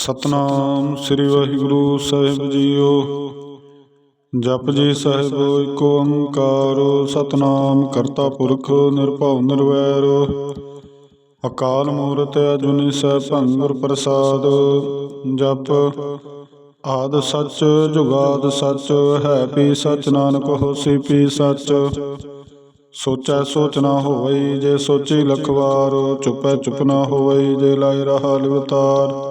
ਸਤਨਾਮ ਸ੍ਰੀ ਵਾਹਿਗੁਰੂ ਸਾਹਿਬ ਜੀਓ। ਜਪ ਜੀ ਸਾਹਿਬ ਏਕ ਓੰਕਾਰ ਸਤਨਾਮ ਕਰਤਾ ਪੁਰਖ, ਨਿਰਭਉ ਨਿਰਵੈਰ। ਅਕਾਲ ਮੂਰਤ ਅਜੂਨੀ ਸਹਿ ਗੁਰ ਪ੍ਰਸਾਦ। ਜਪ, ਆਦ ਸੱਚ, ਜੁਗਾਦ ਸੱਚ, ਹੈ ਪੀ ਸੱਚ ਨਾਨਕ, ਹੋਸੀ ਪੀ ਸੱਚ। ਸੋਚੈ ਸੋਚ ਨਾ ਹੋਵਈ, ਜੇ ਸੋਚੀ ਲਖਵਾਰ, ਚੁਪੈ ਚੁਪ ਨਾ ਹੋਵਈ, ਜੇ ਲਾਇ ਰਹਾ ਲਿਵਤਾਰ।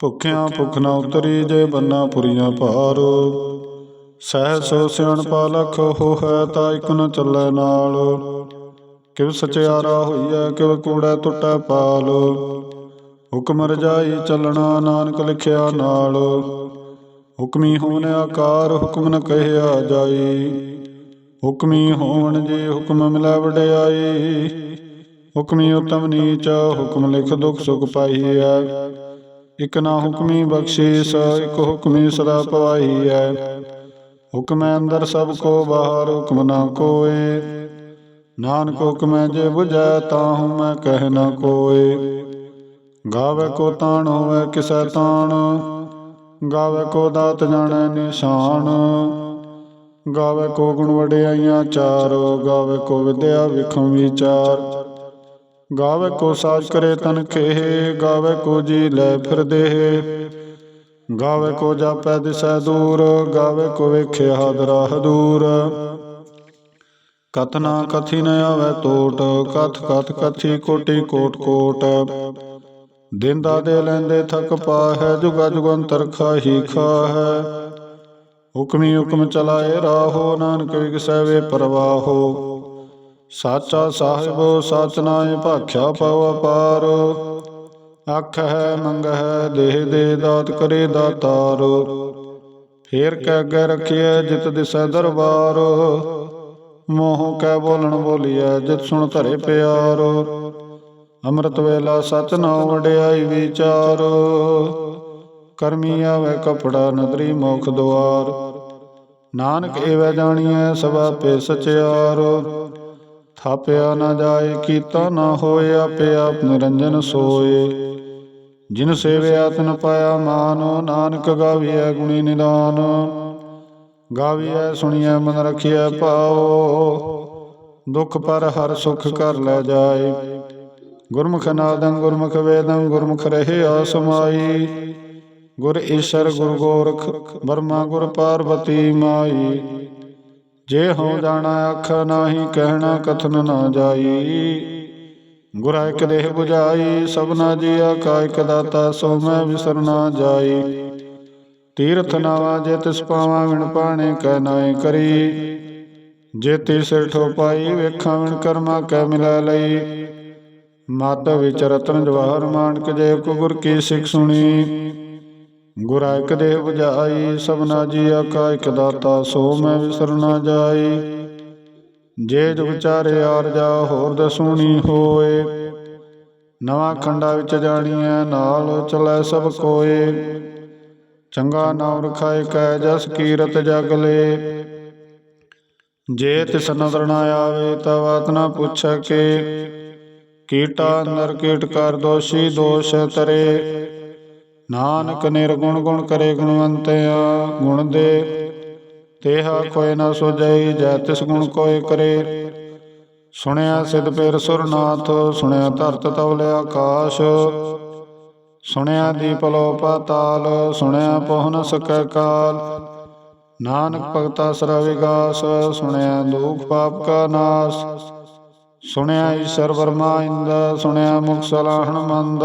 ਭੁੱਖਿਆਂ ਭੁੱਖ ਨਾ ਉਤਰੀ ਜੇ ਬੰਨਾ ਪੁਰੀਆਂ ਭਾਰ। ਸਹਿ ਸੋ ਸਿਆਣਪਾ ਲਖ ਹੋ ਹੈ ਤਾਂ ਇਕ ਨ ਚੱਲੈ ਨਾਲ। ਕਿਵ ਸਚਿਆਰਾ ਹੋਈਐ ਕਿਵ ਕੂੜੈ ਟੁੱਟੈ ਪਾਲ। ਹੁਕਮ ਰਜਾਈ ਚੱਲਣਾ ਨਾਨਕ ਲਿਖਿਆ ਨਾਲ। ਹੁਕਮੀ ਹੋਣ ਆਕਾਰ ਹੁਕਮ ਨ ਕਹਿਆ ਜਾਈ। ਹੁਕਮੀ ਹੋਵਣ ਜੇ ਹੁਕਮ ਮਿਲੈ ਵਡਿਆਈ। ਹੁਕਮੀ ਉਤਮ ਨੀਚ ਹੁਕਮ ਲਿਖ ਦੁਖ ਸੁਖ ਪਾਈਐ। ਇਕ ਨਾ ਹੁਕਮੀ ਬਖਸ਼ੀਸ, ਇਕ ਹੁਕਮੀ ਸਦਾ ਪਵਾਈਐ ਹੁਕਮੈ ਅੰਦਰ ਸਭ ਕੋ, ਬਾਹਰ ਹੁਕਮ ਨਾ ਕੋਏ। ਨਾਨਕ ਹੁਕਮੈ ਜੇ 부ਝੈ ਤਾਹੂ ਮੈਂ ਕਹਿ ਨਾ ਕੋਏ। ਗਾਵੇ ਕੋ ਤਾਣ ਹੋਵੇ, ਕਿਸੈ ਤਾਣ। ਗਾਵੇ ਕੋ ਦਾਤ ਜਾਣੈ ਨਿਸ਼ਾਨ। ਗਾਵੇ ਕੋ ਗੁਣ ਵਡਿਆਈਆਂ ਚਾਰ। ਗਾਵੇ ਕੋ ਵਿਦਿਆ ਵਿਖਮ ਵਿਚਾਰ। ਗਾਵੇ ਕੋ ਸਾਜ ਕਰੇ ਤਨ ਖੇਹ ਗਾਵੇ ਕੋ ਜੀ ਲੈ ਫਿਰ ਦੇਹ ਗਾਵੇ ਕੋ ਜਾਪੈ ਦਿਸੈ ਦੂਰ, ਗਾਵੇ ਕੋ ਵੇਖੇ ਹਾਦਰਾ। ਦੂਰ ਕਥਨਾ ਕਥੀ ਨ ਆਵੇ ਟੋਟ ਕਥ ਕਥ ਕਥੀ ਕੋਟੀ ਕੋਟ ਕੋਟ। ਦਿੰਦਾ ਦੇ ਲੈਂਦੇ ਥਕ ਪਾਹੈ, ਜੁਗਾ ਜੁਗੰਤਰ ਖਾਹੀ ਖਾਹੈ। ਹੁਕਮੀ ਹੁਕਮ ਚਲਾਏ ਰਾਹੋ, ਨਾਨਕ ਵਿਗਸੈ ਵੇ ਪਰਵਾਹੋ। ਸਾਚਾ ਸਾਹਿਬ ਸਚ ਨਾਏ ਭਾਖਿਆ ਪਉ ਅਪਾਰ। ਅੱਖ ਹੈ ਮੰਗ ਹੈ ਦੇਹ ਦੇ ਦਾਤ ਕਰੇ ਦਾਤਾਰ। ਫੇਰ ਕੈ ਅੱਗੇ ਰਖਿਐ ਜਿਤ ਦਿਸੈ ਦਰਬਾਰ। ਮੋਹ ਕੈ ਬੋਲਣ ਬੋਲੀਐ ਜਿਤ ਸੁਣ ਧਰੇ ਪਿਆਰ। ਅੰਮ੍ਰਿਤ ਵੇਲਾ ਸਚ ਨਾਉ ਵਡਿਆਈ ਵਿਚਾਰ। ਕਰਮੀ ਆਵੇ ਕਪੜਾ ਨਦਰੀ ਮੋਖ ਦੁਆਰ। ਨਾਨਕ ਏਵੈ ਜਾਣੀਐ ਸਭਾ ਪੇ ਸਚਿਆਰ। ਥਾਪਿਆ ਨਾ ਜਾਏ, ਕੀਤਾ ਨਾ ਹੋਏ, ਆਪੇ ਆਪ ਨਿਰੰਜਨ ਸੋਏ। ਜਿਨ ਸੇਵਿਆ, ਤਨ ਪਾਇਆ ਮਾਨ, ਨਾਨਕ ਗਾਵੀਐ ਗੁਣੀ ਨਿਦਾਨ। ਗਾਵੀਐ, ਸੁਣੀਐ, ਮਨ ਰਖਿਐ, ਪਾਓ। ਦੁਖ ਪਰ ਹਰ ਸੁਖ ਕਰ ਲੈ ਜਾਏ। ਗੁਰਮੁਖ ਨਾਦੰ, ਗੁਰਮੁਖ ਵੇਦੰ, ਗੁਰਮੁਖ ਰਹੇ ਆਸਮਾਈ ਗੁਰ ਈਸ਼ਰ, ਗੁਰ ਗੋਰਖ, ਬਰਮਾ, ਗੁਰ ਪਾਰਬਤੀ ਮਾਈ। ਜੇ ਹਉ ਜਾਣਾ ਅੱਖ ਨਾਹੀ, ਕਹਿਣਾ ਕਥਨ ਨਾ ਜਾਈ। ਗੁਰ ਇਕ ਦੇਹ 부ਝਾਈ ਸਭਨਾ ਜੀ ਕਾ ਇਕ ਦਾਤਾ, ਸੋ ਮੈਂ ਵਿਸਰ ਨਾ ਜਾਈ। ਤੀਰਥ ਨਾਵਾ, ਜੇ ਤਿਸ ਪਾਵਾਂ ਵਿਣ ਪਾਣੇ ਕਹਿ ਨਾਏ ਕਰੀ। ਜੇ ਤੀ ਸਿਰ ਠੋ ਪਾਈ ਵੇਖਾਂ ਵਿਣ ਕਰਮਾ, ਕੈ ਮਿਲੈ ਲਈ। ਮਤ ਵਿਚ ਰਤਨ ਜਵਾਹਰ ਮਾਨਕ, ਜੇ ਕੋ ਗੁਰ ਕੀ ਸਿੱਖ ਸੁਣੀ। ਗੁਰ ਇੱਕ ਦੇਹ 부ਝਾਈ ਸਭਨਾ ਜੀ ਆਕਾ ਇਕ ਦਾਤਾ ਸੋ ਮੈਂ ਵਿਸਰ ਨਾ ਜਾਈ। ਜੇ ਜੁਗ ਚਾਰੇ ਆਰ ਜਾ, ਹੋਰ ਦਸੂਣੀ ਹੋਏ। ਨਵਾਂ ਖੰਡਾ ਵਿੱਚ ਜਾਣੀਐ, ਨਾਲ ਚਲੈ ਸਭ ਕੋਏ। ਚੰਗਾ ਨਾਮ ਰਖਾਇ ਕੈ, ਜਸ ਕੀਰਤ ਜਗ ਲੇ। ਜੇ ਤਿਸ ਨਦਰ ਨਾ ਆਵੇ ਤਾ ਬਾਤ ਨਾ ਪੁੱਛੈ ਕੇ। ਕੀਟਾ ਅੰਦਰ ਕੀਟ ਕਰ ਦੋਸ਼ੀ, ਦੋਸ਼ ਤਰੇ। ਨਾਨਕ ਨਿਰਗੁਣ ਗੁਣ ਕਰੇ ਗੁਣਵੰਤਿਆ, ਗੁਣ ਦੇ। ਤੇਹਾ ਕੋਇ ਨਾ ਸੋਜਈ ਜੈ ਤਿਸ ਗੁਣ ਕੋਇ ਕਰੇ। ਸੁਣਿਆ ਸਿਧ ਪੇਰ ਸੁਰਨਾਥ, ਸੁਣਿਆ ਧਰਤ ਤਵਲੇ ਆਕਾਸ਼। ਸੁਣਿਆ ਦੀਪ ਲੋ ਪਾਤਾਲ ਸੁਣਿਆ ਪਹੁਨ ਸਕੈ ਕਾਲ। ਨਾਨਕ ਭਗਤਾ ਸਰਾ ਵਿਗਾਸ, ਸੁਣਿਆ ਦੁਖ ਪਾਪ ਕਾ ਨਾਸ। ਸੁਣਿਆ ਈਸ਼ਰ ਵਰਮਾ ਇੰਦ, ਸੁਣਿਆ ਮੁਖ ਸਲਾਹਣ ਮੰਦ।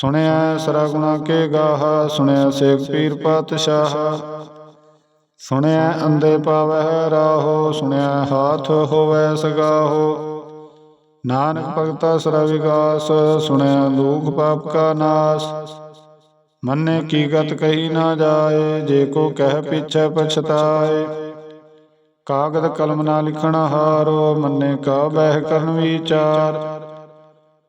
ਸੁਣਿਆ ਸਰਾ ਗੁਣਾ ਕੇ ਗਾਹ, ਸੁਣਿਆ ਸੇਖ ਪੀਰ ਪਾਤਸ਼ਾਹ। ਸੁਣਿਆ ਅੰਦੇ ਪਾਵਹਿ ਰਾਹੋ, ਸੁਣਿਆ ਹਾਥ ਹੋਵੈ ਸਗਾਹੋ। ਨਾਨਕ ਭਗਤਾ ਸਰਾ ਵਿਗਾਸ, ਸੁਣਿਆ ਦੁਖ ਪਾਪ ਕਾ ਨਾਸ। ਮੰਨੇ ਕੀ ਗਤ ਕਹੀ ਨਾ ਜਾਏ, ਜੇ ਕੋ ਕਹਿ ਪਿਛੈ ਪਛਤਾਏ। ਕਾਗਦ ਕਲਮ ਨਾ ਲਿਖਣ ਹਾਰੋ, ਮੰਨੇ ਕਾ ਬਹਿ ਕਰਨ ਵਿਚਾਰ।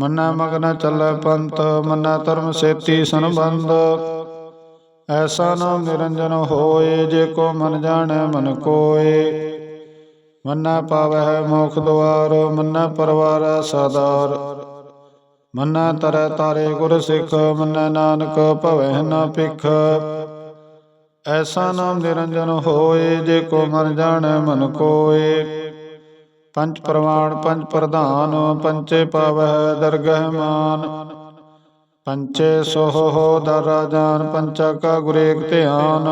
ਮੰਨੈ ਮਗਨ ਚੱਲੈ ਪੰਥ, ਮੰਨੈ ਧਰਮ ਸੇਤੀ ਸੰਬੰਧ। ਐਸਾ ਨਾਮ ਨਿਰੰਜਨ ਹੋਏ, ਜੇ ਕੋ ਮਨ ਜਾਣੈ ਮਨ ਕੋਏ। ਮੰਨਾ ਪਾਵਹਿ ਮੋਖ ਦੁਆਰ, ਮੰਨਾ ਪਰਵਾਰ ਸਦਾਰ। ਮੰਨਾ ਤਰੈ ਤਾਰੇ ਗੁਰ ਸਿੱਖ, ਮੰਨਾ ਨਾਨਕ ਭਵੈ ਨਾ ਭਿਖ। ਐਸਾ ਨਾਮ ਨਿਰੰਜਨ ਹੋਏ, ਜੇ ਕੋ ਮਨ ਜਾਣੈ ਮਨ ਕੋਏ। ਪੰਜ ਪ੍ਰਮਾਣ ਪੰਜ ਪ੍ਰਧਾਨ ਪੰਚੇ ਪਾਵਹਿ ਦਰਗਹਿ ਮਾਨ। ਪੰਚੇ ਸੋਹ ਦਰ ਰਾਜਾਨ, ਪੰਚਾ ਕਾ ਗੁਰੇਕ ਧਿਆਨ।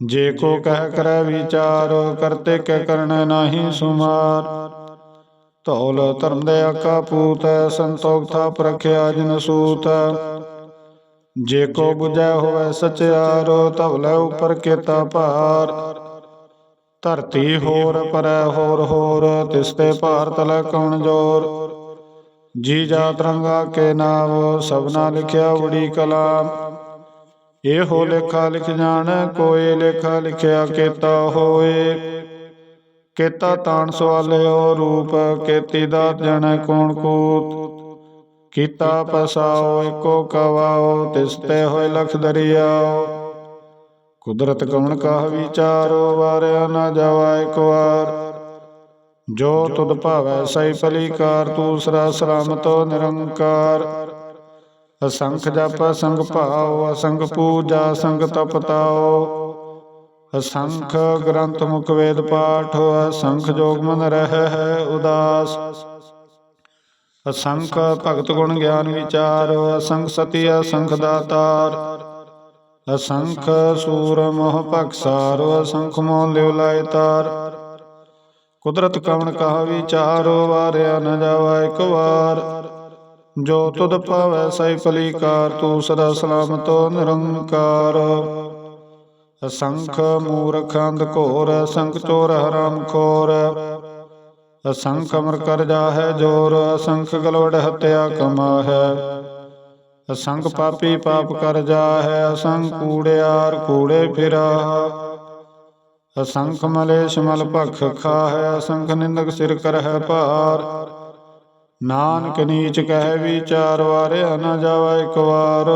ਜੇ ਕੋ ਕਹਿ ਕਰੈ ਵਿਚਾਰ, ਕਰਤੇ ਕੈ ਕਰਣ ਨਾਹੀ ਸੁਮਾਰ। ਧੌਲ ਧਰਮ ਦੇ ਆਕਾ ਪੂਤ ਸੰਤੋਖ ਥਾ ਪ੍ਰਖਿਆ ਜਿਨ ਸੂਤ ਜੇ ਕੋ 부ਜੈ ਹੋਵੇ ਸਚਿਆਰ ਧਵਲੇ ਉਪਰ ਕੀਤਾ ਭਾਰ। ਧਰਤੀ ਹੋਰ ਪਰੈ ਹੋਰ ਹੋਰ, ਤਿਸ ਤੇ ਭਾਰ ਤਲੈ ਕਉਣ ਜੋਰ। ਜੀ ਜਾ ਤਰੰਗਾ ਕੇ ਨਾਮ ਸਭਨਾ ਲਿਖਿਆ ਬੜੀ ਕਲਾਮ ਇਹੋ ਲੇਖਾ ਲਿਖ ਜਾਣ, ਕੋਈ ਲੇਖਾ ਲਿਖਿਆ ਕੇਤਾ ਹੋਏ। ਕੇਤਾ ਤਾਣ ਸਵਾਲਿਓ ਰੂਪ, ਕੇਤੀ ਦਾ ਜਣੈ ਕੋਣ ਕੂਤ। ਕੀਤਾ ਪਸਾਓ ਏਕੋ ਕਵਾਓ, ਤਿਸ ਤੇ ਹੋਏ ਲਖ ਦਰਿਆਓ। ਕੁਦਰਤ ਕਵਣ ਕਾਹ ਵਿਚਾਰੋ, ਵਾਰਿਆ ਨਾ ਜਾਵਾ ਇੱਕ ਵਾਰ। ਜੋ ਤੁਧ ਭਾਵੈ ਸਈ ਭਲੀਕਾਰ, ਤੂਸਰਾ ਸਲਾਮਤੋ ਨਿਰੰਕਾਰ। ਅਸੰਖ ਜਪ, ਅਸੰਖ ਭਾਉ, ਅਸੰਖ ਪੂਜਾ ਸੰਗ ਤਪਤਾਓ ਅਸੰਖ ਗ੍ਰੰਥ ਮੁਖ ਵੇਦ ਪਾਠ, ਅਸੰਖ ਜੋਗ ਮਨ ਰਹਿ ਹੈ ਉਦਾਸ। ਅਸੰਖ ਭਗਤ ਗੁਣ ਗਿਆਨ ਵਿਚਾਰ, ਅਸੰਖ ਸਤੀ, ਅਸੰਖ ਦਾਤਾਰ। ਅਸੰਖ ਸੂਰ ਮੋਹ ਭਖਸਾਰ ਅਸੰਖ ਮੋਹ ਲਿਵ ਲਾਇ ਤਾਰ। ਕੁਦਰਤ ਕਵਣ ਕਹਾ ਵਿਚਾਰੋ ਵਾਰਿਆ ਨ ਜਾਵਾ ਇੱਕ ਵਾਰ। ਜੋ ਤੁਧ ਭਾਵੈ ਸਈ ਭਲੀਕਾਰ ਤੂੰ ਸਦਾ ਸਲਾਮਤੋ ਨਿਰੰਕਾਰ। ਅਸੰਖ ਮੂਰਖ ਅੰਧ ਘੋਰ ਅਸੰਖ ਚੋਰ ਹਰਾਮ ਖੋਰ। ਅਸੰਖ ਅਮਰ ਕਰ ਜਾਹੈ ਜੋਰ ਅਸੰਖ ਗਲਵੜ ਹਤਿਆ ਕਮਾ ਹੈ ਅਸੰਖ ਪਾਪੀ ਪਾਪ ਕਰ ਜਾਹੈ ਅਸੰਖ ਕੂੜਿਆਰ ਕੂੜੇ ਫਿਰਾ। ਅਸੰਖ ਮਲੇਸ਼ ਮਲ ਭਖ ਖਾਹੈ, ਅਸੰਖ ਨਿੰਦਕ ਸਿਰ ਕਰਹਿ ਭਾਰ। ਨਾਨਕ ਨੀਚ ਕਹਿ ਵਿਚਾਰ, ਵਾਰਿਆ ਨਾ ਜਾਵਾ ਇੱਕ ਵਾਰ।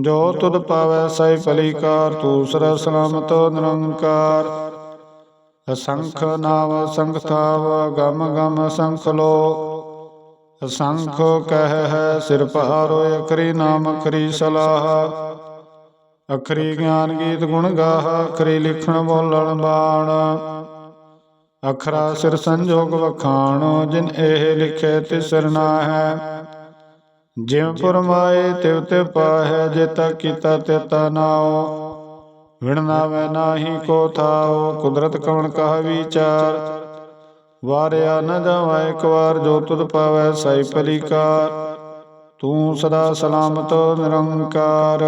ਜੋ ਤੁਧ ਪਾਵੈ ਸੈ ਭਲੀਕਾਰ, ਤੂਸਰਾ ਸਲਾਮਤ ਨਿਰੰਕਾਰ। ਅਸੰਖ ਨਾਮ ਅਸੰਖ ਥਾਵ, ਗਮ ਗਮ ਸੰਖ ਲੋ ਅਸੰਖ ਕਹਿ ਹੈ ਸਿਰ ਭਾਰੋ ਅਖਰੀ ਨਾਮ, ਅਖਰੀ ਸਲਾਹ। ਅਖਰੀ ਗਿਆਨ ਗੀਤ ਗੁਣ ਗਾਹ, ਅਖਰੀ ਲਿਖਣ ਬੋਲਣ ਬਾਣ। ਅਖਰਾ ਸਿਰ ਸੰਜੋਗ ਵਖਾਣ, ਜਿਨ ਇਹ ਲਿਖੇ ਤਿਸਰ ਨਾ ਹੈ ਜਿਉ ਫਰਮਾਏ ਤਿਵ ਤੇ ਪਾਹੈ ਜੇਤਾ ਕੀਤਾ ਤੇਤਾ ਨਾਉ। ਵਿਣਨਾ ਨਾਵੇ ਨਾਹੀ ਕੋ ਥਾਉ, ਕੁਦਰਤ ਕਵਣ ਕਹ ਵਿਚਾਰ। ਵਾਰਿਆ ਨ ਜਾਵਾ ਇੱਕ ਵਾਰ ਜੋ ਤੁਧ ਪਾਵੈ ਸਾਈ ਭਲੀਕਾਰ। ਤੂੰ ਸਦਾ ਸਲਾਮਤ, ਨਿਰੰਕਾਰ।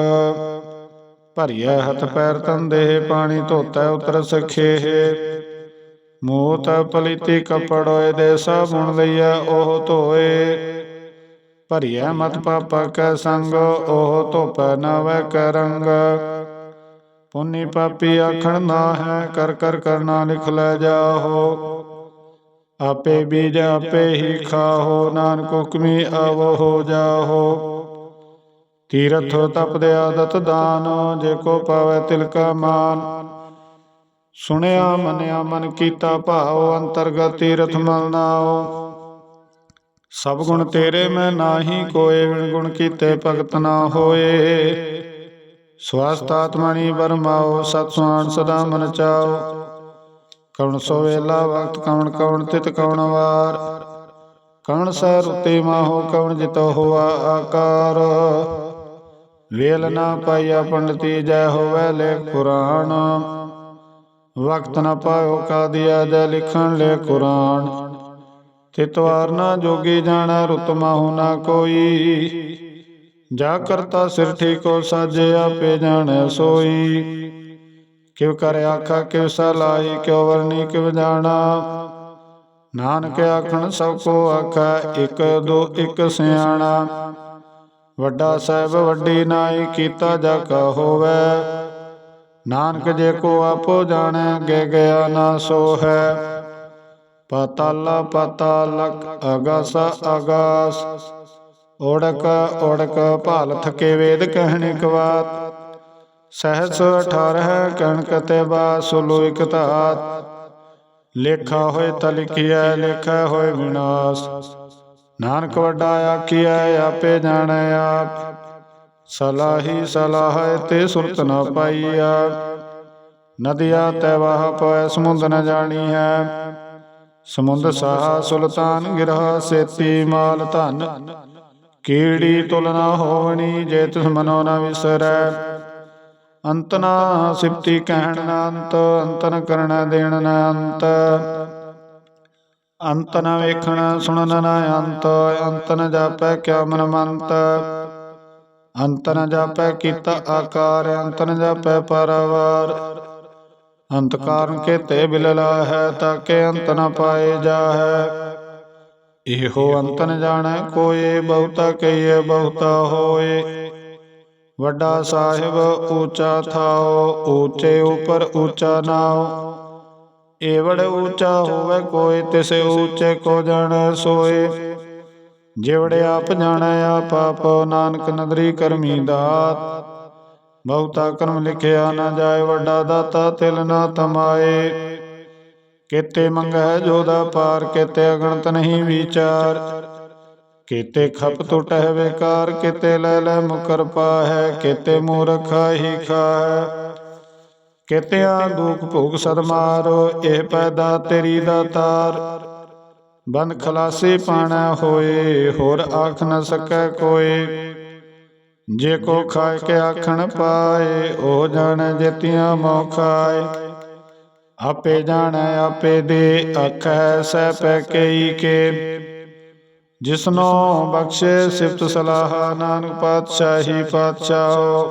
ਭਰੀਐ ਹੱਥ ਪੈਰ ਤੰਦੇ ਪਾਣੀ ਧੋਤੈ ਉਤਰ ਸਖੇਹ ਮੋਤ ਪਲੀਤੀ ਕਪੜੋਏ ਦੇ ਸਾਬੁਣ ਲਈਐ, ਉਹ ਧੋਏ। ਭਰੀਐ ਮਤ ਪਾਪਾ ਕੈ ਸੰਗ, ਉਹ ਧੋਪੈ ਨਾ ਵੈ ਕੈ ਰੰਗ। ਪੁੰਨੀ ਪਾਪੀ ਆਖਣ ਨਾ ਹੈ ਕਰ ਕਰ ਕਰਨਾ ਲਿਖ ਲੈ ਜਾਹੋ। ਆਪੇ ਬੀਜ ਆਪੇ ਹੀ ਖਾਹੋ, ਨਾਨਕ ਹੁਕਮੀ ਆਵੋ ਹੋ ਜਾਹੋ। ਤੀਰਥ ਤਪਦੇ ਆਦਤ ਦਾਨ, ਜੇ ਕੋ ਪਾਵੇ ਤਿਲ ਕਾ ਮਾਨ। ਸੁਣਿਆ, ਮੰਨਿਆ, ਮਨ ਕੀਤਾ ਭਾਉ, ਅੰਤਰਗਤ ਤੀਰਥ ਮਲ ਨਾਉ। ਸਭ ਗੁਣ ਤੇਰੇ ਮੈਂ ਨਾਹੀ ਕੋਏ ਵਿਣ ਗੁਣ ਕੀਤੇ ਭਗਤ ਨਾ ਹੋਏ। ਸਵਸਤ ਆਤਮਣੀ ਬਰਮਾਓ ਸਤ ਸੁਆਣ ਸਦਾ ਮਨ ਚਾਓ ਕਵਣ ਸੋ ਵੇਲਾ ਵਕਤ ਕਵਣ ਕਵਣ ਤਿਤ ਕਵਣ ਵਾਰ। ਕਵਣ ਸੈ ਰੁਤੇ ਮਾਹੋ ਕਵਣ ਜਿਤੋ ਹੋਆ ਆਕਾਰ। ਵੇਲ ਨਾ ਪਾਇਆ ਪੰਡਤੀ ਜੈ ਹੋਵੇ ਲੈ ਪੁਰਾਣ। ਵਕਤ ਨਾ ਪਾਇਓ ਕਾਦੀਆ, ਜੈ ਲਿਖਣ ਲੈ ਕੁਰਾਨ। ਤਿਤਵਾਰ ਨਾ ਜੋਗੀ ਜਾਣਾ, ਰੁਤ ਮਾਹੂ ਨਾ ਕੋਈ। ਜਾ ਕਰਤਾ ਸਿਰ ਠੀਕੋ ਸਾਜੇ ਆਪੇ ਜਾਣੈ ਸੋਈ। ਕਿਵ ਕਰ ਆਖਾ, ਕਿਵ ਸਲਾਈ ਕਿਉ ਵਰਨੀ, ਕਿਵ ਜਾਣਾ। ਨਾਨਕ ਆਖਣ, ਸਭ ਕੋ ਆਖਾ, ਇੱਕ ਦੋ, ਇੱਕ ਸਿਆਣਾ। ਵੱਡਾ ਸਾਹਿਬ, ਵੱਡੀ ਨਾਈ, ਕੀਤਾ ਜਾ ਕਾ ਹੋਵੇ। ਨਾਨਕ ਜੇ ਕੋ ਆਪੋ ਜਾਣੈ, ਅੱਗੇ ਗਿਆ ਨਾ ਸੋ ਹੈ ਪਤਾਲਾ, ਪਤਾਲਕ, ਅਗਸ, ਅਗਾਸ। ਓੜਕ ਓੜਕ ਭਾਲ ਥਕੇ ਵੇਦ ਕਹਿਣੀ ਕਵਾਤ। ਸਹਸ 18 ਕਣਕ ਤੇ ਬਾਸੁਲੋ ਇਕ ਧਾਤ। ਲੇਖਾ ਹੋਏ ਤਾ ਲਿਖਿਆ ਲੇਖਾ ਹੋਏ ਵਿਨਾਸ਼। ਨਾਨਕ ਵੱਡਾ ਆਖੀਐ, ਆਪੇ ਜਾਣੈ ਆਪ। ਸਲਾਹੀ ਸਲਾਹ ਤੇ ਸੁਰਤ ਨ ਪਾਈਆ ਨਦੀਆ ਤੈ ਵਾਹ ਪੈ ਸਮੁੰਦ ਨ ਜਾਣੀ ਹੈ ਸਮੁੰਦ ਸਾਹ ਸੁਲਤਾਨ ਗਿਰਹ ਸੇਤੀ, ਮਾਲ ਧਨ। ਕੀੜੀ ਤੁਲਨਾ ਹੋਵਣੀ, ਜੇ ਤਿਸ ਮਨੋ ਨ ਵਿਸਰੈ। ਅੰਤ ਨਾ ਸਿਫਤੀ ਕਹਿਣ ਨਾ ਅੰਤ ਅੰਤਨ ਨ ਕਰਣਾ ਦੇਣ ਨਾ ਅੰਤ ਅੰਤ ਨ ਵੇਖਣ ਸੁਣਨ ਨਾ ਅੰਤ ਅੰਤ ਨਾ ਜਾਪੈ ਕਿਆ ਮਨ ਮੰਤ। ਅੰਤ ਨ ਜਾਪੈ ਕੀਤਾ ਆਕਾਰ ਅੰਤ ਨ ਜਾਪੈ ਪਰਵਾਰ। ਅੰਤ ਕਾਰਨ ਕੇ ਤੇ ਬਿਲਲਾ ਹੈ, ਤਾਕੇ ਅੰਤ ਨਾ ਪਾਏ ਜਾ ਹੈ ਇਹੋ ਅੰਤਨ ਨ ਜਾਣੈ, ਕੋਏ ਬਹੁਤਾ ਕਈਏ ਬਹੁਤਾ ਹੋਏ। ਵੱਡਾ ਸਾਹਿਬ ਉੱਚਾ ਥਾਓ, ਉੱਚੇ ਉਪਰ ਉੱਚਾ ਨਾਉ। ਏਵੜ ਊਚਾ ਹੋਵੇ ਕੋਈ, ਤਿਸੇ ਊਚੇ ਕੋ ਜਾਣੈ ਸੋਏ। ਜਿਵੜੇ ਆਪ ਜਾਣੈ, ਆਪ ਆਪ ਨਾਨਕ ਨਦਰੀ ਕਰਮੀ ਦਾਤ। ਬਹੁਤਾ ਕਰਮ ਲਿਖਿਆ ਨਾ ਜਾਏ, ਵੱਡਾ ਦਾਤਾ ਤਿਲ ਨਾ ਤਮਾਏ। ਕਿਤੇ ਮੰਗੈ ਜੋਦਾ ਪਾਰ ਕਿਤੇ ਅਗਣਤ ਨਹੀਂ ਵਿਚਾਰ। ਕਿਤੇ ਖਪ ਟੁਟਹਿ ਵੇਕਾਰ ਕਿਤੇ ਲੈ ਲੈ ਮੁਕਰ ਪਾਹੈ, ਕਿਤੇ ਮੂਰਖਾ ਹੀ ਖਾਹੈ। ਕਿਤਿਆਂ ਦੁਖ ਭੋਗ ਸਦ ਇਹ ਪੈਦਾ ਤੇਰੀ ਦਾਤਾਰ ਬੰਦ ਖਲਾਸੀ ਪਾਣਾ ਹੋਏ, ਹੋਰ ਆਖ ਨ ਸਕੈ ਕੋਏ। ਜੇ ਕੋ ਖਾਏ ਕੇ ਆਖਣ ਪਾਏ, ਉਹ ਜਾਣੈ ਜੇਤੀਆਂ ਮੋ ਖਾਏ। ਆਪੇ ਜਾਣੈ, ਆਪੇ ਦੇ ਆਖੈ, ਸਹਿ ਪੈ ਕਈ ਕੇ। ਜਿਸਨੋ ਬਖਸ਼ੇ ਸਿਫਤ ਸਲਾਹ, ਨਾਨਕ ਪਾਤਸ਼ਾਹੀ ਪਾਤਸ਼ਾਹੋ।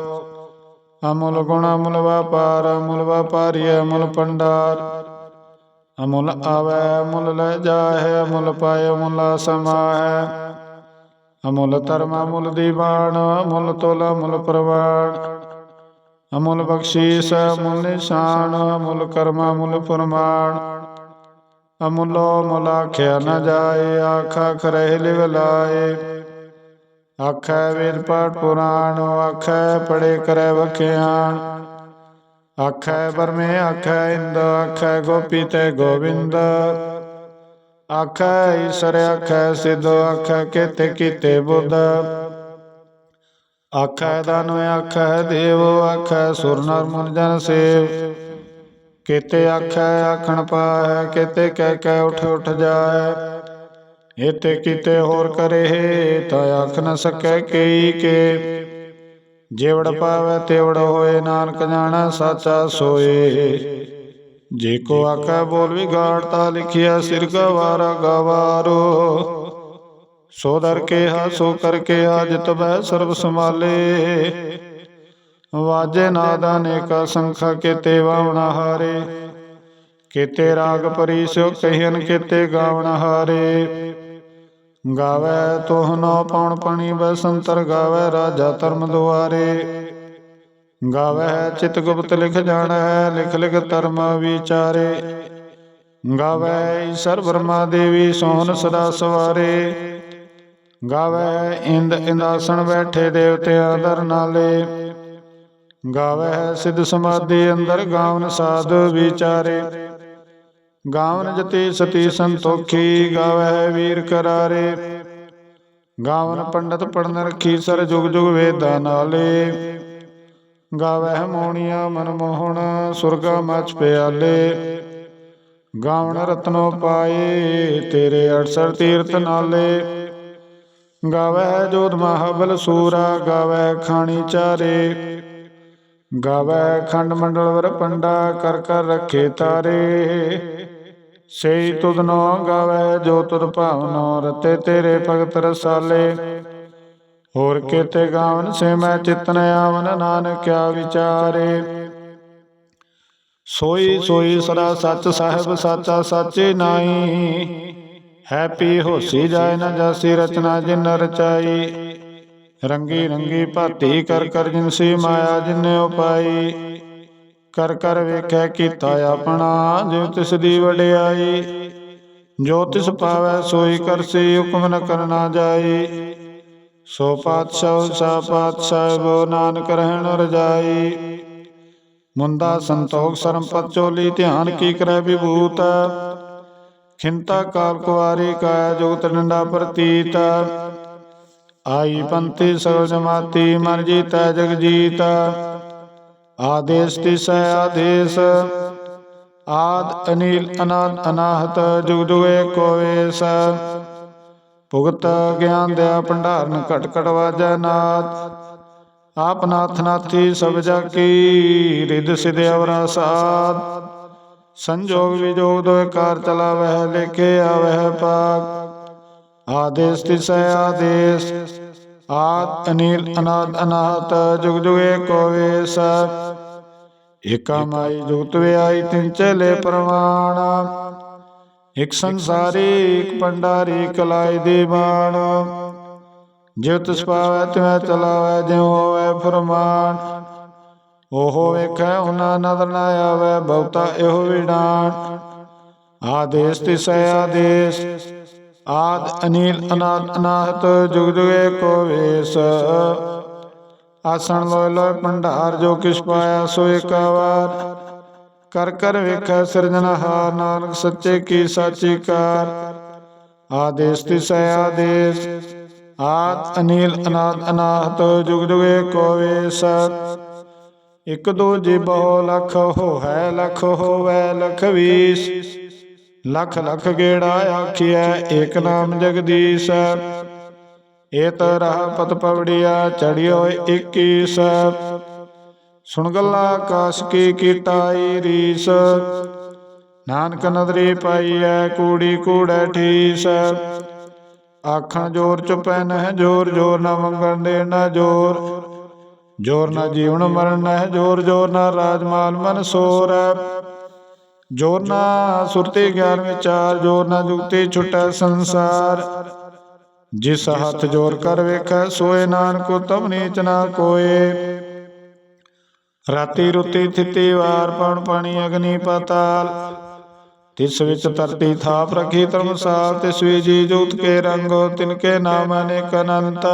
ਅਮੁਲ ਗੁਣ, ਅਮੁਲ ਵਪਾਰ, ਅਮੁਲ ਵਪਾਰੀ, ਅਮੁਲ ਪੰਡਾਰ ਅਮੁਲ ਆਵੈ, ਅਮੁਲ ਲੈ ਜਾਹੇ, ਅਮੁਲ ਪਾਏ, ਅਮੁਲ ਸਮਾਹੈ। ਅਮੁਲ ਧਰਮ, ਅਮੁਲ ਦੀਵਾਨ, ਅਮੁਲ ਤੋਲ, ਅਮੁਲ ਪ੍ਰਵਾਨ। ਅਮੁਲ ਬਖਸ਼ੀਸ, ਅਮੁਲ ਨਿਸ਼ਾਨ, ਅਮੁਲ ਕਰਮ, ਅਮੁਲ ਫਰਮਾਨ। ਅਮੁਲੋ ਮੁਲਾਖਿਆ ਨ ਜਾਏ, ਆਖਾ ਕਰਹਿ ਲਿਵ ਲਾਏ। ਆਖੈ ਵੇਦ ਪਾਠ ਪੁਰਾਣ, ਆਖੈ ਪੜੇ ਕਰੈ ਵਖਿਆਣ। ਆਖੈ ਬਰਮੇ ਆਖੈ ਇੰਦ, ਆਖੈ ਗੋਪੀ ਤੇ ਗੋਬਿੰਦ। ਆਖੈ ਈਸ਼ਰ, ਆਖੈ ਸਿਧ, ਆਖੈ ਕਿਤੇ ਕੀਤੇ ਬੁੱਧ। ਆਖੈ ਦਾਨੁ ਆਖੈ ਦੇਵ, ਆਖੈ ਸੁਰ, ਨਰ, ਮਨ, ਜਨ, ਸੇਵ। ਕਿਤੇ ਆਖੈ, ਆਖਣ ਪਾਹੈ, ਕੀਤੇ ਕਹਿ ਕਹਿ ਉਠ ਉਠ ਜਾਏ। ਇਤੇ ਕੀਤੇ ਹੋਰ ਕਰੇ, ਤਾ ਆਖ ਨ ਸਕੈ ਕਈ ਕੇ। ਜਿਵੜ ਪਾਵੈ, ਤਿਵੜ ਹੋਏ, ਨਾਨਕ ਜਾਣੈ, ਸਾਚਾ ਸੋਏ। ਜੇ ਕੋ ਆਖੈ, ਬੋਲ ਵਿਗਾੜਤਾ ਲਿਖਿਆ, ਸਿਰ ਗਵਾਰਾ ਗਵਾਰੋ। ਸੋ ਦਰ ਕੇ ਹਾ, ਸੋ ਕਰ ਕੇ ਆਜਤ ਬੈ ਸਰਬ ਸਮਾਲੇ ਵਾਜੇ ਨਾਦ ਨੇਕਾ ਸੰਖਾ ਕੀਤੇ ਵਾਵਣਾ ਹਾਰੇ। ਕੀਤੇ ਰਾਗ ਪਰੀਸੋ ਕਹਿਨ ਕੀਤੇ ਗਾਵਣ ਹਾਰੇ। ਗਾਵੇ ਤੋਹਨੋ ਪਉਣ ਪਣੀ ਬਸੰਤਰ ਗਾਵੇ ਰਾਜਾ ਧਰਮ ਦੁਆਰੇ। ਗਾਵੇ ਚਿਤ ਗੁਪਤ ਲਿਖ ਜਾਣੈ, ਲਿਖ ਲਿਖ ਧਰਮ ਵਿਚਾਰੇ। ਗਾਵੇ ਈਸ਼ਰ ਬ੍ਰਹਮਾ ਦੇਵੀ ਸੋਹਨ ਸਦਾ ਸਵਾਰੇ। ਗਾਵੇ ਇੰਦ ਇੰਦਾਸਣ ਬੈਠੇ ਦੇਵਤਿਆਂ ਦਰ ਨਾਲੇ। ਗਾਵੇ ਸਿਧ ਸਮਾਧੀ ਅੰਦਰ ਗਾਵਨ ਸਾਧ ਵਿਚਾਰੇ। ਗਾਵਨ ਜਤੀ ਸਤੀ ਸੰਤੋਖੀ, ਗਾਵੇ ਵੀਰ ਕਰਾਰੇ। ਗਾਵਨ ਪੰਡਤ ਪੜਨ ਰਖੀ ਸਰ ਜੁਗ ਜੁਗ ਵੇਦਾਂ ਨਾਲੇ। ਗਾਵੇ ਮੋਣੀਆ ਮਨ ਮੋਹਣ, ਸੁਰਗਾ ਮਚ ਪਿਆਲੇ। ਗਾਵਣ ਰਤਨੋ ਪਾਏ ਤੇਰੇ 68 ਤੀਰਥ ਨਾਲੇ। ਗਾਵੈ ਜੋਤ ਮਹਾਬਲ ਸੂਰਾ, ਗਾਵੈ ਖਾਣੀ ਚਾਰੇ। ਗਾਵੈ ਖੰਡ ਮੰਡਲ ਵਰ ਪੰਡਾ, ਕਰ ਕਰ ਰੱਖੇ ਤਾਰੇ। ਸਈ ਤੁਧ ਨੋ ਗਾਵੈ, ਜੋ ਤੁਧ ਭਾਵਨੋ, ਰਤੇ ਤੇਰੇ ਭਗਤ ਰਸਾਲੇ। ਹੋਰ ਕੇਤੇ ਗਾਵਨ ਸੇ ਮੈਂ ਚਿਤਨ ਆਵਨ ਨਾਨਕਿਆ ਵਿਚਾਰੇ। ਸੋਈ ਸੋਈ ਸਦਾ ਸੱਚ ਸਾਹਿਬ, ਸਾਚਾ ਸਾਚੇ ਨਾਈ ਹੈਪੀ ਹੋਸੀ ਜਾਏ ਨਾ ਜਾਸੀ ਰਚਨਾ ਜਿਨ ਰਚਾਈ। ਰੰਗੀ ਰੰਗੀ ਭਾਤੀ ਕਰ ਕਰ ਜਿਨਸੀ ਮਾਇਆ ਜਿਨੇ ਉਪਾਈ। ਕਰ ਕਰ ਵੇਖੈ ਕੀਤਾ ਆਪਣਾ ਜਿਉ ਤਿਸ ਦੀ ਵਡਿਆਈ। ਜੋ ਤਿਸ ਪਾਵੈ ਸੋਈ ਕਰਸੀ ਹੁਕਮ ਨ ਕਰਨਾ ਜਾਈ। ਸੋ ਪਾਤਸ਼ਾਹ ਸਾ ਪਾਤਸ਼ਾਹ ਬੋ ਨਾਨਕ ਰਹਿਣ ਰਜਾਈ ਮੁੰਦਾ ਸੰਤੋਖ ਸਰਮ ਪਤ ਚੋਲੀ ਧਿਆਨ ਕੀ ਕਰੈ ਵਿਭੂਤ। ਖਿੰਤਾ ਕਾਲ ਕੁਵਾਰੀ ਕਾਇਆ ਜੁਗਤ ਡੰਡਾ ਪ੍ਰਤੀਤ। ਆਈ ਪੰਤੀ ਸਗਲ ਜਮਾਤੀ, ਮਨ ਜੀਤੈ, ਜਗ ਜੀਤ। ਆਦੇਸ ਤਿਸੈ, ਆਦੇਸ। ਆਦ ਅਨੀਲ, ਅਨਾਦ, ਅਨਾਹਤ, ਜੁਗ ਜੁਗ ਏਕੋ ਵੇਸ। ਭੁਗਤ ਗਿਆਨ ਦਿਆ ਭੰਡਾਰਨ, ਘਟ ਘਟ ਵਾਜੈ ਨਾਥ ਆਪ ਨਾਥ ਨਾਥੀ, ਸਭ ਜਾ ਕੀ ਰਿਦ ਸਿਧ ਅਵਰਾ ਸਾਧ ਸੰਜੋਗ ਵਿਜੋਗ ਦੋਇ ਕਾਰ ਚਲਾਵਹਿ, ਲੇਖੇ ਆਵਹਿ ਪਾਕ ਆਦੇਸ ਤਿਸੈ, ਆਦੇਸ। ਆਦ ਅਨੀਲ ਅਨਾਦ ਅਨਾਹਤ, ਜੁਗ ਜੁਗ ਏਕੋ ਵੇਸ। ਏਕਾ ਜੁਗਤ ਵਿਆਈ ਤਿਨ ਚਲੇ ਪ੍ਰਮਾਣ ਇਕ ਸੰਸਾਰੀ, ਇਕ ਪੰਡਾਰੀ ਕਲਾਈ ਦੇ ਬਾਣ। ਜਿਉ ਤਿਸ ਪਾਵੈ, ਤਿਵੇਂ ਚਲਾਵੈ, ਜਿਉ ਹੋਵੈ ਫਰਮਾਨ। ਓਹੋ ਵੇਖੈ ਉਹਨਾਂ ਨਦਰ ਨਾ ਆਵੈ, ਬਹੁਤਾ ਇਹੋ ਵਿਡਾਨ ਆਦੇਸ ਤਿਸੈ ਆਦੇਸ। ਆਦ ਅਨੀਲ ਅਨਾਦ ਅਨਾਹਤ, ਜੁਗ ਜੁਗ ਏਕੋ ਵੇਸ। ਆਸਣ ਲੋਇ ਲੋਇ ਭੰਡਾਰ, ਜੋ ਕਿਛ ਪਾਇਆ ਸੋ ਏਕਾ ਵਾਰ ਕਰ ਕਰ ਵੇਖੈ ਸਿਰਜਣਹਾਰ ਨਾਨਕ ਸੱਚੇ ਕੀ ਸਾਚੀ ਕਾਰ। ਆਦੇਸ ਤਿਸੈ ਆਦੇਸ। ਆਦ ਅਨੀਲ ਅਨਾਦ ਅਨਾਹਤ, ਜੁਗ ਜੁਗ ਏਕੋ ਵੇਸ। ਇਕ ਦੋ ਜੀ ਬਹੁ ਲਖ ਹੋ ਹੈ ਲਖ ਹੋਵੈ, ਲਖ ਵੀਸ। ਲਖ ਲਖ ਗੇੜਾ ਆਖੀਐ, ਏਕ ਨਾਮ ਜਗਦੀਸ਼। ਏਤ ਰਹਾ ਪਤ ਪਵੜੀਆ, ਚੜਿਓ 21 ਸੁਣ ਗੱਲਾ ਆਕਾਸ਼ ਕੀ ਕੀਟਾਈ ਰੀਸ ਨਾਨਕ ਨਦਰੀ ਪਾਈਐ, ਕੂੜੀ ਕੂੜੈ ਠੀਸ। ਆਖਾਂ ਜੋਰ ਚੁਪੈ ਨਹਿ ਜੋਰ ਜੋਰ ਨਾ ਮੰਗਣ ਦੇ ਨਾ ਜੋਰ। ਜੋਰ ਨਾ ਜੀਵਨ ਮਰਨ ਨਹਿ ਜੋਰ ਜੋਰ ਨਾ ਰਾਜਮਾਲ ਮਨ ਸੋਰ। ਜੋਰ ਨਾ ਸੁਰਤੀ ਗਿਆਨ ਵਿਚਾਰ, ਜੋਰ ਨਾ ਜੁਗਤੀ ਛੁਟੈ ਸੰਸਾਰ। ਜਿਸ ਹੱਥ ਜੋਰ ਕਰ ਵੇਖੈ, ਸੋਏ ਨਾਨਕ ਉਤਮ ਨੀਚ ਨਾ ਕੋਏ। ਰਾਤੀ ਰੁਤੀ ਥਿਤੀ ਵਾਰ ਪਣ ਪਾਣੀ ਅਗਨੀ ਪਾਤਾਲ। ਤਿਸ ਵਿੱਚ ਧਰਤੀ ਥਾਪ ਰਖੀ ਧਰਮਸਾਲ, ਤਿਸ ਵੀ ਜੀ ਜੋਤ ਕੇ ਰੰਗੋ, ਤਿਨ ਕੇ ਨਾਮ ਅਨੇਕ ਅਨੰਤ।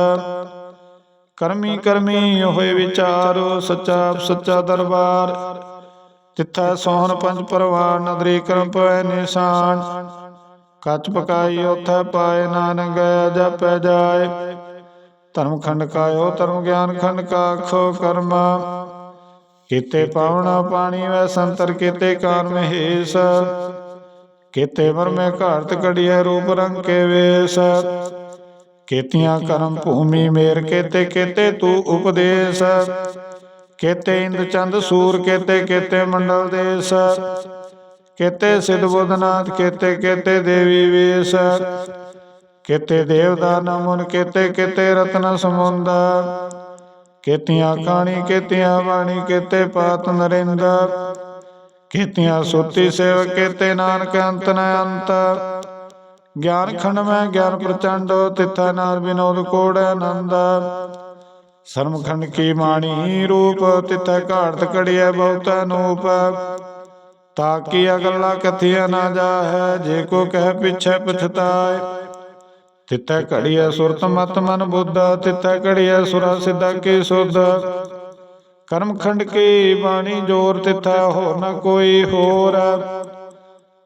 ਕਰਮੀ ਕਰਮੀ ਹੋਏ ਵਿਚਾਰੋ ਸੱਚਾ ਸੱਚਾ ਦਰਬਾਰ। ਤਿੱਥੈ ਸੋਹਣ ਪੰਜ ਪਰਵਾਨ ਨਦਰੀ ਕਰਮ ਪੈ ਨਿਸ਼ਾਨ। ਕੱਚ ਪਕਾਈ ਉਥੈ ਪਾਏ, ਨਾਨਕ ਜਪੈ ਜਾਏ। ਧਰਮ ਖੰਡ ਕਾਇਓ, ਧਰਮ ਗਿਆਨ ਖੰਡ ਕਾ ਖੋ ਕੀਤੇ ਪਾਵਣਾ ਪਾਣੀ ਵੈ ਸੰਤਰ, ਕੀਤੇ ਕਾਨ ਮਹੇਸ਼। ਕੀਤੇ ਵਰਮੇ ਘਾਰਤ ਕੜੀਐ ਰੂਪ ਰੰਗ ਕੇ ਵੇਸ। ਕੀਤੀਆਂ ਕਰਮ ਭੂਮੀ ਮੇਰ, ਕੀਤੇ ਕੀਤੇ ਤੂੰ ਉਪਦੇਸ਼। ਕੀਤੇ ਇੰਦ ਚੰਦ ਸੂਰ, ਕੀਤੇ ਕੀਤੇ ਮੰਡਲ ਦੇਸ। ਕੀਤੇ ਸਿਧ ਬੁੱਧਨਾਥ, ਕੀਤੇ ਕੀਤੇ ਦੇਵੀ ਵੇਸ। ਕੀਤੇ ਦੇਵਦਾ ਨਮਨ, ਕੀਤੇ ਕੀਤੇ ਰਤਨ ਸਮੁੰਦ। ਕੀਤੀਆਂ ਕਾਣੀ, ਕੀਤੀਆਂ ਬਾਣੀ, ਕੀਤੇ ਪਾਤ ਨਰਿੰਦ। ਕੀਤੀਆਂ ਸੁਤੀ ਸੇਵ ਕੀਤੇ ਨਾਨਕ ਅੰਤ ਨ ਅੰਤ। ਗਿਆਨ ਖੰਡ ਮੈਂ, ਗਿਆਨ ਪ੍ਰਚੰਡ, ਤਿਥਾ ਨਾਲ ਵਿਨੋਦ ਕੋੜ ਆਨੰਦ। ਸਰਮਖੰਡ ਕੀ ਮਾਣੀ, ਰੂਪ ਤਿਥੈ ਘਾੜਤ ਕੜਿਐ ਬਹੁਤ ਅਨੂਪ ਤਾਕੀ ਅਗਲਾ ਕਥਿਆ ਨਾ ਜਾਹੈ, ਜੇ ਕੋ ਕਹਿ ਪਿਛੈ ਪਛਤਾਏ। ਤਿਤੈ ਘੜੀਐ ਸੁਰਤ ਮਤ ਮਨ ਬੁੱਧ ਤਿਤੈ ਘੜੀਐ ਸੁਰਾ ਸਿਧਾ ਕੀ ਸੁਧ। ਕਰਮ ਖੰਡ ਕੀ ਬਾਣੀ ਜੋਰ ਤਿਥੈ ਹੋ ਨ ਕੋਈ ਹੋਰ।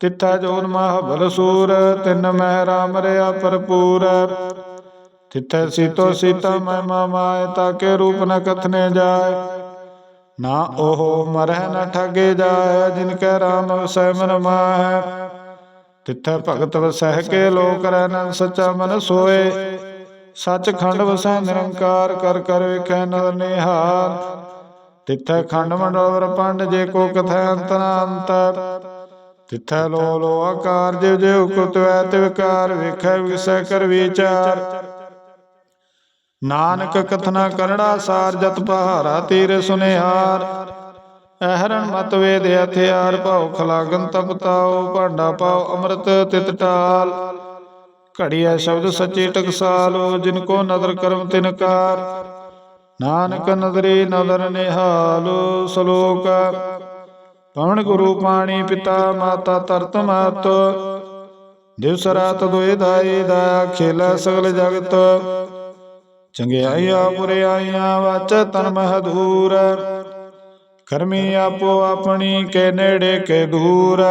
ਤਿਥੈ ਜੋਨ ਮਹਾਬਲ ਸੂਰ, ਤਿਨ ਮਹਿ ਰਾਮ ਰਿਆ ਭਰਪੂਰ। ਤਿਥੈ ਸੀਤੋ ਸੀਤਾ ਮਹਿਮਾ ਮਾਇ ਤਾਕੇ ਰੂਪ ਨ ਕਥਨੇ ਜਾਏ। ਨਾ ਉਹ ਮਰਹਿ ਨ ਠਗੇ ਜਾਏ, ਜਿਨ ਕੈ ਰਾਮ ਵਸੈ ਮਨ ਮਾਹੈ। ਤਿੱਥੈ ਭਗਤ ਵਸਹਿ ਕੇ ਲੋਕ ਰਹਿ ਨ ਸਚਾ ਮਨ ਸੋਏ। ਸੱਚਖੰਡ ਵਸੈ ਨਿਰੰਕਾਰ, ਕਰ ਕਰ ਵੇਖੈ ਨਦਰ ਨਿਹਾਲ ਤਿੱਥੈ ਖੰਡ ਮੰਡਲ ਪੰਡ, ਜੇ ਕੋ ਕਥੈ ਅੰਤ ਅੰਤ ਤਿੱਥੈ ਲੋ ਲੋ ਆਕਾਰ, ਜਿਵ ਜਿਵ ਕੁਤਵੈ ਤਿ ਵਿਕਾਰ ਵੇਖੈ ਵਿਸੈ ਕਰ ਵਿਚਾਰ। ਨਾਨਕ ਕਥਨਾ ਕਰੜਾ ਸਾਰ ਜਤ ਪਹਾਰਾ ਤੀਰ ਸੁਨਿਹਾਰ। ਅਹਰਣ ਮਤ ਵੇਦ ਹਥਿਆਰ ਭਉ ਖਲਾਗਨ ਤਪਤਾਉ ਭਾਂਡਾ ਪਾਉ ਅੰਮ੍ਰਿਤ ਤਿਤ ਟਾਲ। ਘੜੀਐ ਸ਼ਬਦ ਸੱਚੇ ਟਕਸਾਲੋ, ਜਿਨ ਕੋ ਨਦਰ ਕਰਮ ਤਿਨਕਾਰ ਨਾਨਕ ਨਦਰੀ ਨਦਰ ਨਿਹਾਲੋ ਸ਼ਲੋਕ। ਪਵਨ ਗੁਰੂ ਪਾਣੀ ਪਿਤਾ ਮਾਤਾ ਤਰਤ ਮਤ। ਦਿਵਸ ਰਾਤ ਦੁਇ ਦਾਈ ਦਾ ਖੇਲਾ ਸਗਲ ਜਗਤ। ਚੰਗਿਆਈਆ ਬੁਰਿਆਈਆਂ ਵਾਚ ਤਨ ਮਹਦੂਰ। ਕਰਮੀ ਆਪੋ ਆਪਣੀ ਕੇ ਨੇੜੇ ਕੇ ਦੂਰ।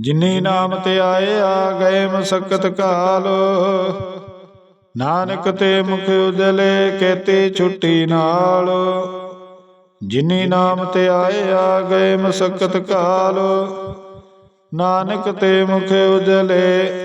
ਜਿਨੀ ਨਾਮ ਤੇ ਆਏ, ਆ ਗਏ ਮਸਕਤ ਕਾਲ। ਨਾਨਕ ਤੇ ਮੁਖ ਉਜਲੇ, ਕੇਤੀ ਛੁੱਟੀ ਨਾਲ। ਜਿਨੀ ਨਾਮ ਤੇ ਆਏ, ਆ ਗਏ ਮਸਕਤ ਕਾਲ। ਨਾਨਕ ਤੇ ਮੁਖ ਉਜਲੇ